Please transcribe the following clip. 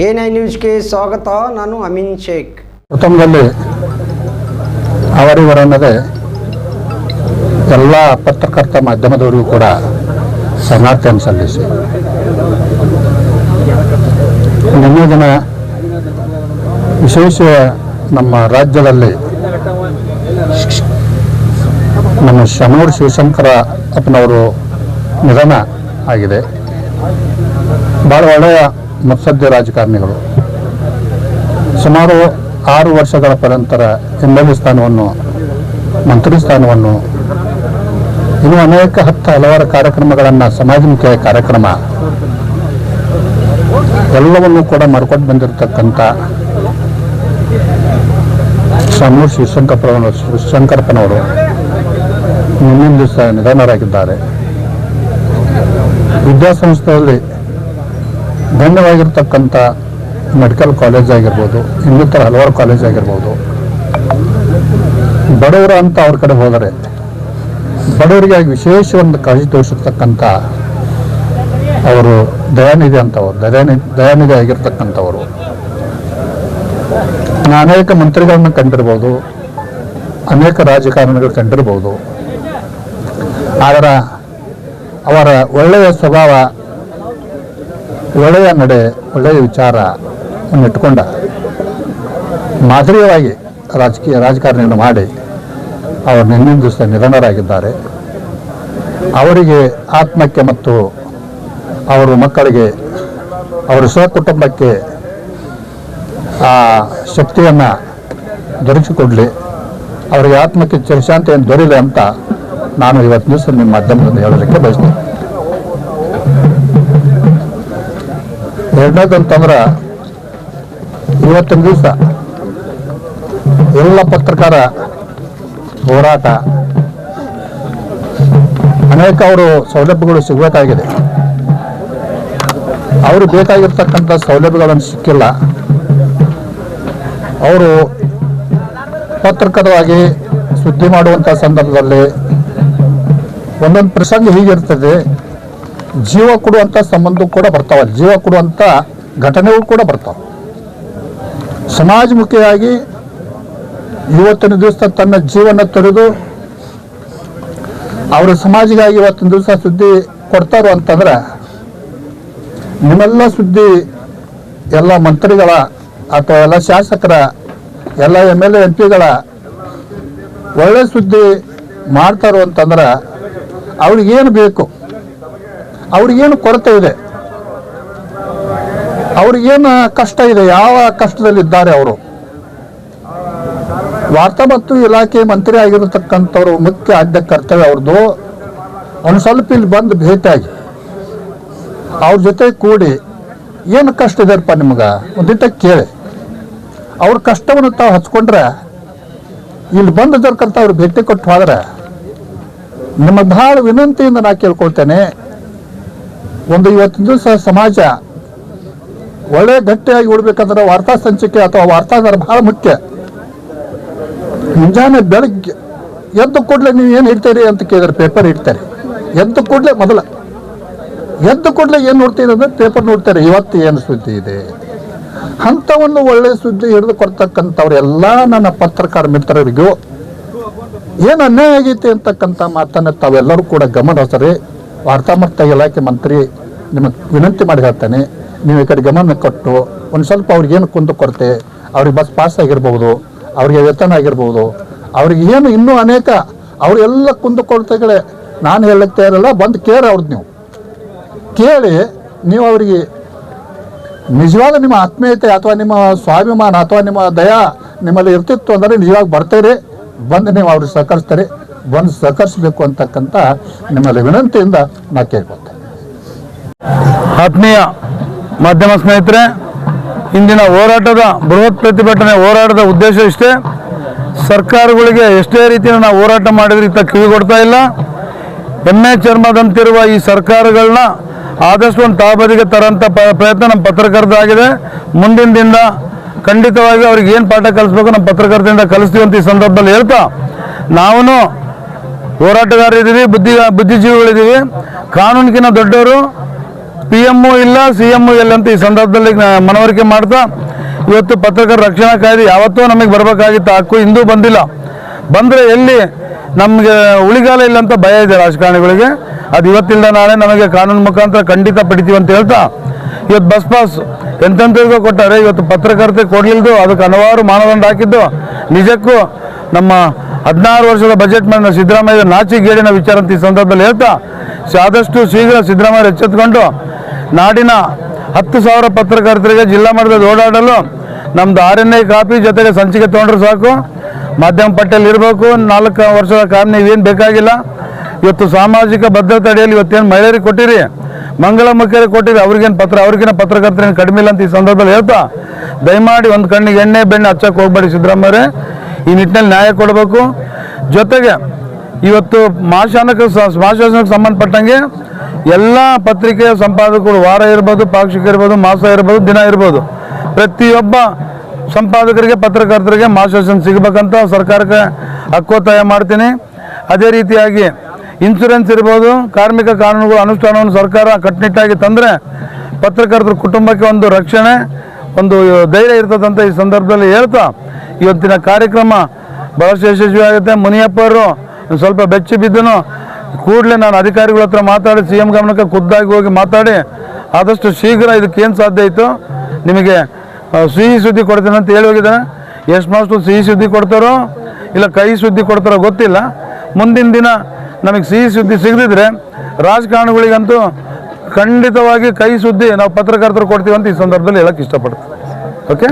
A nine ನ್ಯೂಸ್ಗೆ ಸ್ವಾಗತ. ನಾನು ಅಮೀನ್ ಶೇಖ್. ಪ್ರಥಮದಲ್ಲಿ ಅವರಿವರನ್ನದೆ ಎಲ್ಲ ಪತ್ರಕರ್ತ ಮಾಧ್ಯಮದವರಿಗೂ ಕೂಡ ಶರಣಾರ್ಥಿಯನ್ನು ಸಲ್ಲಿಸಿ. ನಿನ್ನೆ ದಿನ ವಿಶೇಷ ನಮ್ಮ ರಾಜ್ಯದಲ್ಲಿ ನಮ್ಮ ಶಮೂರ್ ಶಿವಶಂಕರ ಅಪ್ಪನವರು ನಿಧನ ಆಗಿದೆ. ಭಾಳ ಒಳ್ಳೆಯ ಮುತ್ಸದ್ದಿ ರಾಜಕಾರಣಿಗಳು. ಸುಮಾರು ಆರು ವರ್ಷಗಳ ಪರಂತರ ಎಂ ಎಲ್ ಎ ಸ್ಥಾನವನ್ನು, ಮಂತ್ರಿ ಸ್ಥಾನವನ್ನು, ಇನ್ನು ಅನೇಕ ಹತ್ತು ಹಲವಾರು ಕಾರ್ಯಕ್ರಮಗಳನ್ನು ಸಮಾಜಮುಖಿ ಕಾರ್ಯಕ್ರಮ, ಎಲ್ಲವನ್ನು ಕೂಡ ಮಾಡ್ಕೊಂಡು ಬಂದಿರತಕ್ಕಂಥ ಸ್ವಾಮಿ ಶಿವಶಂಕರಪ್ಪನವರು ಶಿವಶಂಕರಪ್ಪನವರು ಮುಂದಿನ ದಿವಸ ನಿಧನರಾಗಿದ್ದಾರೆ. ವಿದ್ಯಾಸಂಸ್ಥೆಯಲ್ಲಿ ಗಣ್ಯವಾಗಿರ್ತಕ್ಕಂಥ ಮೆಡಿಕಲ್ ಕಾಲೇಜ್ ಆಗಿರ್ಬೋದು, ಇನ್ನಿತರ ಹಲವಾರು ಕಾಲೇಜ್ ಆಗಿರ್ಬೋದು. ಬಡವರು ಅಂತ ಅವ್ರ ಕಡೆ ಹೋದರೆ, ಬಡವರಿಗೆ ವಿಶೇಷ ಒಂದು ಕಾಳಜಿ ತೋರಿಸಿರ್ತಕ್ಕಂಥ ಅವರು ದಯಾನಿಧಿ ಅಂತವರು, ದಯಾನಿ, ದಯಾನಿಧಿ ಆಗಿರ್ತಕ್ಕಂಥವರು. ಅನೇಕ ಮಂತ್ರಿಗಳನ್ನ ಕಂಡಿರ್ಬೋದು, ಅನೇಕ ರಾಜಕಾರಣಿಗಳು ಕಂಡಿರ್ಬೋದು. ಆದರೆ ಅವರ ಒಳ್ಳೆಯ ಸ್ವಭಾವ ಒಳ್ಳೆಯ ನಡೆ, ಒಳ್ಳೆಯ ವಿಚಾರ ಇಟ್ಕೊಂಡ ಮಾದರಿಯವಾಗಿ ರಾಜಕೀಯ, ರಾಜಕಾರಣಿಯನ್ನು ಮಾಡಿ ಅವರು ನಿನ್ನೆ ದಿವಸ ನಿಧನರಾಗಿದ್ದಾರೆ. ಅವರಿಗೆ ಆತ್ಮಕ್ಕೆ ಮತ್ತು ಅವರ ಮಕ್ಕಳಿಗೆ, ಅವರ ಸ್ವಕುಟುಂಬಕ್ಕೆ ಆ ಶಕ್ತಿಯನ್ನು ದೊರಕಿಸಿಕೊಡಲಿ. ಅವರಿಗೆ ಆತ್ಮಕ್ಕೆ ಚಿರಶಾಂತಿಯನ್ನು ದೊರೆಯಲಿ ಅಂತ ನಾನು ಇವತ್ತು ದಿವಸ ನಿಮ್ಮ ಮಾಧ್ಯಮದಿಂದ ಹೇಳೋದಕ್ಕೆ ಬಯಸ್ತೇನೆ. ಎರಡನೇದಂತಂದ್ರೆ ಇವತ್ತಿನ ದಿವಸ ಎಲ್ಲ ಪತ್ರಕಾರ ಹೋರಾಟ. ಅನೇಕ ಅವರು ಸೌಲಭ್ಯಗಳು ಸಿಗಬೇಕಾಗಿದೆ. ಅವರು ಬೇಕಾಗಿರ್ತಕ್ಕಂಥ ಸೌಲಭ್ಯಗಳನ್ನು ಸಿಕ್ಕಿಲ್ಲ. ಅವರು ಪತ್ರಕರವಾಗಿ ಸುದ್ದಿ ಮಾಡುವಂಥ ಸಂದರ್ಭದಲ್ಲಿ ಒಂದೊಂದು ಪ್ರಸಂಗ ಹೀಗಿರ್ತದೆ. ಜೀವ ಕೊಡುವಂಥ ಸಂಬಂಧ ಕೂಡ ಬರ್ತಾವೆ ಜೀವ ಕೊಡುವಂಥ ಘಟನೆಗಳು ಕೂಡ ಬರ್ತಾವೆ. ಸಮಾಜಮುಖಿಯಾಗಿ ಇವತ್ತಿನ ದಿವಸ ತನ್ನ ಜೀವನ ತೊರೆದು ಅವರು ಸಮಾಜಿಗಾಗಿ ಇವತ್ತಿನ ದಿವಸ ಸುದ್ದಿ ಕೊಡ್ತಾರೋ ಅಂತಂದ್ರೆ, ನಿಮ್ಮೆಲ್ಲ ಸುದ್ದಿ ಎಲ್ಲ ಮಂತ್ರಿಗಳ ಅಥವಾ ಎಲ್ಲ ಶಾಸಕರ, ಎಲ್ಲ ಎಂ ಎಲ್ ಎ, ಎಂ ಪಿಗಳ ಒಳ್ಳೆ ಸುದ್ದಿ ಮಾಡ್ತಾರು ಅಂತಂದ್ರೆ ಅವ್ರಿಗೇನು ಬೇಕು? ಅವ್ರಿಗೇನು ಕೊರತೆ ಇದೆ? ಅವ್ರಿಗೇನು ಕಷ್ಟ ಇದೆ? ಯಾವ ಕಷ್ಟದಲ್ಲಿದ್ದಾರೆ ಅವರು? ವಾರ್ತಾ ಮತ್ತು ಇಲಾಖೆ ಮಂತ್ರಿ ಆಗಿರತಕ್ಕಂಥವ್ರು ಮುಖ್ಯ ಆದ್ಯ ಕರ್ತವ್ಯ ಅವ್ರದ್ದು. ಒಂದು ಸ್ವಲ್ಪ ಇಲ್ಲಿ ಬಂದು ಭೇಟಿಯಾಗಿ. ಅವ್ರ ಜೊತೆ ಕೂಡಿ ಏನು ಕಷ್ಟ ಇದೆಪ್ಪ ನಿಮ್ಗೆ? ಒಂದಿಟ್ಟ ಕೇಳಿ. ಅವ್ರ ಕಷ್ಟವನ್ನು ತಾವು ಹಚ್ಕೊಂಡ್ರೆ, ಇಲ್ಲಿ ಜರ್ಕಂತ ಅವ್ರು ಭೇಟಿ ಕೊಟ್ಟು ಹೋದ್ರೆ, ನಿಮಗೆ ಭಾಳ ವಿನಂತಿಯಿಂದ ನಾ ಕೇಳ್ಕೊಳ್ತೇನೆ. ಒಂದು ಇವತ್ತಿನ ದಿವಸ ಸಮಾಜ ಒಳ್ಳೆ ಗಟ್ಟಿಯಾಗಿ ಉಡ್ಬೇಕಂದ್ರೆ ವಾರ್ತಾ ಸಂಚಿಕೆ ಅಥವಾ ವಾರ್ತಾಗಾರ ಬಹಳ ಮುಖ್ಯ. ಮುಂಜಾನೆ ಬೆಳಗ್ಗೆ ಎದ್ದು ಕೂಡಲೇ ನೀವು ಏನು ಇಡ್ತೀರಿ ಅಂತ ಕೇಳಿದ್ರೆ ಪೇಪರ್ ಇಡ್ತಾರೆ. ಎದ್ದು ಕೂಡಲೇ ಮೊದಲ ಎದ್ದು ಕೂಡಲೇ ಏನು ನೋಡ್ತೀರಿ ಅಂದ್ರೆ ಪೇಪರ್ ನೋಡ್ತಾರೆ, ಇವತ್ತು ಏನು ಸುದ್ದಿ ಇದೆ? ಅಂಥವನ್ನು ಒಳ್ಳೆ ಸುದ್ದಿ ಹಿಡಿದು ಕೊಡ್ತಕ್ಕಂಥವ್ರು ಎಲ್ಲ ನನ್ನ ಪತ್ರಕಾರ ಮಿತ್ರರಿಗೂ, ಏನು ಅನ್ಯಾಯ ಆಗೈತಿ ಅಂತಕ್ಕಂಥ ಮಾತನ್ನು ತಾವೆಲ್ಲರೂ ಕೂಡ ಗಮನ ಹರಿಸ್ರಿ. ವಾರ್ತಾ ಮತ್ತು ಇಲಾಖೆ ಮಂತ್ರಿ ನಿಮಗೆ ವಿನಂತಿ ಮಾಡಿ ಹೇಳ್ತಾನೆ, ನೀವು ಈ ಕಡೆ ಗಮನ ಕೊಟ್ಟು ಒಂದು ಸ್ವಲ್ಪ ಅವ್ರಿಗೆ ಏನು ಕುಂದು ಕೊರತೆ, ಅವ್ರಿಗೆ ಬಸ್ ಪಾಸ್ ಆಗಿರ್ಬೋದು, ಅವರಿಗೆ ವೇತನ ಆಗಿರ್ಬೋದು, ಅವ್ರಿಗೆ ಏನು ಇನ್ನೂ ಅನೇಕ ಅವರೆಲ್ಲ ಕುಂದು ಕೊರತೆಗಳೇ ನಾನು ಹೇಳಕ್ಕೆ ಇರಲ್ಲ ಬಂದು ಕೇಳಿ ಅವ್ರದ್ದು ನೀವು. ಕೇಳಿ ನೀವು ಅವರಿಗೆ ನಿಜವಾದ ನಿಮ್ಮ ಆತ್ಮೀಯತೆ ಅಥವಾ ನಿಮ್ಮ ಸ್ವಾಭಿಮಾನ ಅಥವಾ ನಿಮ್ಮ ದಯಾ ನಿಮ್ಮಲ್ಲಿ ಇರ್ತಿತ್ತು ಅಂದರೆ ನಿಜವಾಗಿ ಬರ್ತೀರಿ ಬಂದು ನೀವು ಅವ್ರಿಗೆ ಸಹಕರಿಸ್ತಾರೆ. ಬಂದು ಸಹಕರಿಸಬೇಕು ಅಂತಕ್ಕಂಥ ನಿಮ್ಮಲ್ಲಿ ವಿನಂತಿಯಿಂದ ನಾ ಕೇಳ್ಕೊಳ್ತೇನೆ. ಆತ್ಮೀಯ ಮಾಧ್ಯಮ ಸ್ನೇಹಿತರೆ, ಇಂದಿನ ಹೋರಾಟದ ಬೃಹತ್ ಪ್ರತಿಭಟನೆ ಹೋರಾಟದ ಉದ್ದೇಶ ಇಷ್ಟೇ. ಸರ್ಕಾರಗಳಿಗೆ ಎಷ್ಟೇ ರೀತಿಯ ನಾವು ಹೋರಾಟ ಮಾಡಿದ್ರೆ ಇತ್ತ ಕಿವಿ ಕೊಡ್ತಾ ಇಲ್ಲ. ಎಮ್ಮೆ ಚರ್ಮದಂತಿರುವ ಈ ಸರ್ಕಾರಗಳನ್ನ ಆದಷ್ಟು ಒಂದು ತಾಬದಿಗೆ ತರೋಂಥ ಪ್ರಯತ್ನ ನಮ್ಮ ಪತ್ರಕರ್ತರಾಗಿದೆ ಮುಂದಿನ ದಿನ ಖಂಡಿತವಾಗಿ ಅವ್ರಿಗೆ ಏನು ಪಾಠ ಕಲಿಸ್ಬೇಕು ನಮ್ಮ ಪತ್ರಕರ್ತರಿಂದ ಕಲಿಸ್ತೀವಿ ಅಂತ ಈ ಸಂದರ್ಭದಲ್ಲಿ ಹೇಳ್ತಾ ನಾವು ಹೋರಾಟಗಾರರಿದ್ದೀವಿ, ಬುದ್ಧಿ ಬುದ್ಧಿಜೀವಿಗಳಿದ್ದೀವಿ. ಕಾನೂನಿಗಿಂತ ದೊಡ್ಡವರು ಪಿ ಎಮ್ಮು ಇಲ್ಲ ಸಿ ಎಮ್ಮು ಇಲ್ಲ ಅಂತ ಈ ಸಂದರ್ಭದಲ್ಲಿ ಮನವರಿಕೆ ಮಾಡ್ತಾ, ಇವತ್ತು ಪತ್ರಕರ್ತರ ರಕ್ಷಣಾ ಕಾಯ್ದೆ ಯಾವತ್ತೂ ನಮಗೆ ಬರಬೇಕಾಗಿತ್ತು ಹಕ್ಕು ಇಂದೂ ಬಂದಿಲ್ಲ. ಬಂದರೆ ಎಲ್ಲಿ ನಮಗೆ ಉಳಿಗಾಲ ಇಲ್ಲ ಅಂತ ಭಯ ಇದೆ ರಾಜಕಾರಣಿಗಳಿಗೆ. ಅದು ಇವತ್ತಿಲ್ಲ ನಾಳೆ ನಮಗೆ ಕಾನೂನು ಮುಖಾಂತರ ಖಂಡಿತ ಪಡಿತೀವಿ ಅಂತ ಹೇಳ್ತಾ, ಇವತ್ತು ಬಸ್ ಪಾಸ್ ಎಂತೆಂಥವ್ರಿಗೂ ಕೊಟ್ಟಾರೆ, ಇವತ್ತು ಪತ್ರಕರ್ತೆ ಕೊಡಲಿಲ್ದು, ಅದಕ್ಕೆ ಹಲವಾರು ಮಾನದಂಡ ಹಾಕಿದ್ದು. ನಿಜಕ್ಕೂ ನಮ್ಮ ಹದಿನಾರು ವರ್ಷದ ಬಜೆಟ್ ಮೇಲೆ ಸಿದ್ದರಾಮಯ್ಯ ನಾಚಿಗೇಡಿನ ವಿಚಾರ ಅಂತ ಈ ಸಂದರ್ಭದಲ್ಲಿ ಹೇಳ್ತಾ ಆದಷ್ಟು ಶೀಘ್ರ ಸಿದ್ದರಾಮಯ್ಯ ಎಚ್ಚೆತ್ಕೊಂಡು ನಾಡಿನ ಹತ್ತು ಸಾವಿರ ಪತ್ರಕರ್ತರಿಗೆ ಜಿಲ್ಲಾ ಮಟ್ಟದಲ್ಲಿ ಓಡಾಡಲು ನಮ್ದು ಆರ್ ಎನ್ ಐ ಕಾಪಿ ಜೊತೆಗೆ ಸಂಚಿಕೆ ತೊಗೊಂಡ್ರೆ ಸಾಕು. ಮಾಧ್ಯಮ ಪಟ್ಟಿಯಲ್ಲಿ ಇರಬೇಕು. ನಾಲ್ಕು ವರ್ಷದ ಕಾರಣ ನೀವೇನು ಬೇಕಾಗಿಲ್ಲ. ಇವತ್ತು ಸಾಮಾಜಿಕ ಭದ್ರತೆ ಅಡಿಯಲ್ಲಿ ಇವತ್ತೇನು ಮಹಿಳೆಯರಿಗೆ ಕೊಟ್ಟಿರಿ, ಮಂಗಳ ಮುಖ್ಯರಿಗೆ ಕೊಟ್ಟಿರಿ, ಅವ್ರಿಗೇನು ಪತ್ರ, ಅವ್ರಿಗಿನ ಪತ್ರಕರ್ತರೇನು ಕಡಿಮೆ ಇಲ್ಲ ಅಂತ ಈ ಸಂದರ್ಭದಲ್ಲಿ ಹೇಳ್ತಾ, ದಯಮಾಡಿ ಒಂದು ಕಣ್ಣಿಗೆ ಎಣ್ಣೆ ಬೆಣ್ಣೆ ಹಚ್ಚಕ್ಕೆ ಹೋಗ್ಬೇಡಿ ಸಿದ್ದರಾಮಯ್ಯ ಈ ನಿಟ್ಟಿನಲ್ಲಿ ನ್ಯಾಯ ಕೊಡಬೇಕು. ಜೊತೆಗೆ ಇವತ್ತು ಮಾಶಾನಕ್ಕೆ ಮಹಾಶಾಸನಕ್ಕೆ ಸಂಬಂಧಪಟ್ಟಂಗೆ ಎಲ್ಲ ಪತ್ರಿಕೆಯ ಸಂಪಾದಕರು ವಾರ ಇರ್ಬೋದು, ಪಾಕ್ಷಿಕ ಇರ್ಬೋದು, ಮಾಸ ಇರ್ಬೋದು, ದಿನ ಇರ್ಬೋದು. ಪ್ರತಿಯೊಬ್ಬ ಸಂಪಾದಕರಿಗೆ, ಪತ್ರಕರ್ತರಿಗೆ ಮಾಶಾಸನ ಸಿಗಬೇಕಂತ ಸರ್ಕಾರಕ್ಕೆ ಹಕ್ಕೊತ್ತಾಯ ಮಾಡ್ತೀನಿ. ಅದೇ ರೀತಿಯಾಗಿ ಇನ್ಶೂರೆನ್ಸ್ ಇರ್ಬೋದು, ಕಾರ್ಮಿಕ ಕಾನೂನುಗಳ, ಅನುಷ್ಠಾನವನ್ನು ಸರ್ಕಾರ ಕಟ್ಟುನಿಟ್ಟಾಗಿ ತಂದರೆ ಪತ್ರಕರ್ತರ ಕುಟುಂಬಕ್ಕೆ ಒಂದು ರಕ್ಷಣೆ ಒಂದು ಧೈರ್ಯ ಇರ್ತದಂತ ಈ ಸಂದರ್ಭದಲ್ಲಿ ಹೇಳ್ತಾ, ಇವತ್ತಿನ ಕಾರ್ಯಕ್ರಮ ಬಹಳಷ್ಟು ಯಶಸ್ವಿ ಆಗುತ್ತೆ ಮುನಿಯಪ್ಪರು ಸ್ವಲ್ಪ ಬೆಚ್ಚಿ ಬಿದ್ದನು. ಕೂಡಲೇ ನಾನು ಅಧಿಕಾರಿಗಳ ಹತ್ರ ಮಾತಾಡಿ, ಸಿ ಎಂ ಗಮನಕ್ಕೆ ಖುದ್ದಾಗಿ ಹೋಗಿ ಮಾತಾಡಿ, ಆದಷ್ಟು ಶೀಘ್ರ ಇದಕ್ಕೆ ಏನು ಸಾಧ್ಯ ಆಯಿತು? ನಿಮಗೆ ಸಿಹಿ ಸುದ್ದಿ ಕೊಡ್ತೇನೆ ಅಂತ ಹೇಳಿ ಹೋಗಿದ್ದಾನೆ. ಎಷ್ಟು ಮಾಸ್ಟು ಸಿಹಿ ಸುದ್ದಿ ಕೊಡ್ತಾರೋ, ಇಲ್ಲ ಕೈ ಸುದ್ದಿ ಕೊಡ್ತಾರೋ ಗೊತ್ತಿಲ್ಲ. ಮುಂದಿನ ದಿನ ನಮಗೆ ಸಿಹಿ ಸುದ್ದಿ ಸಿಗದಿದ್ರೆ ರಾಜಕಾರಣಿಗಳಿಗಂತೂ ಖಂಡಿತವಾಗಿ ಕೈ ಸುದ್ದಿ ನಾವು ಪತ್ರಕರ್ತರು ಕೊಡ್ತೀವಿ ಅಂತ ಈ ಸಂದರ್ಭದಲ್ಲಿ ಹೇಳಕ್ಕೆ ಇಷ್ಟಪಡ್ತೀವಿ ಓಕೆ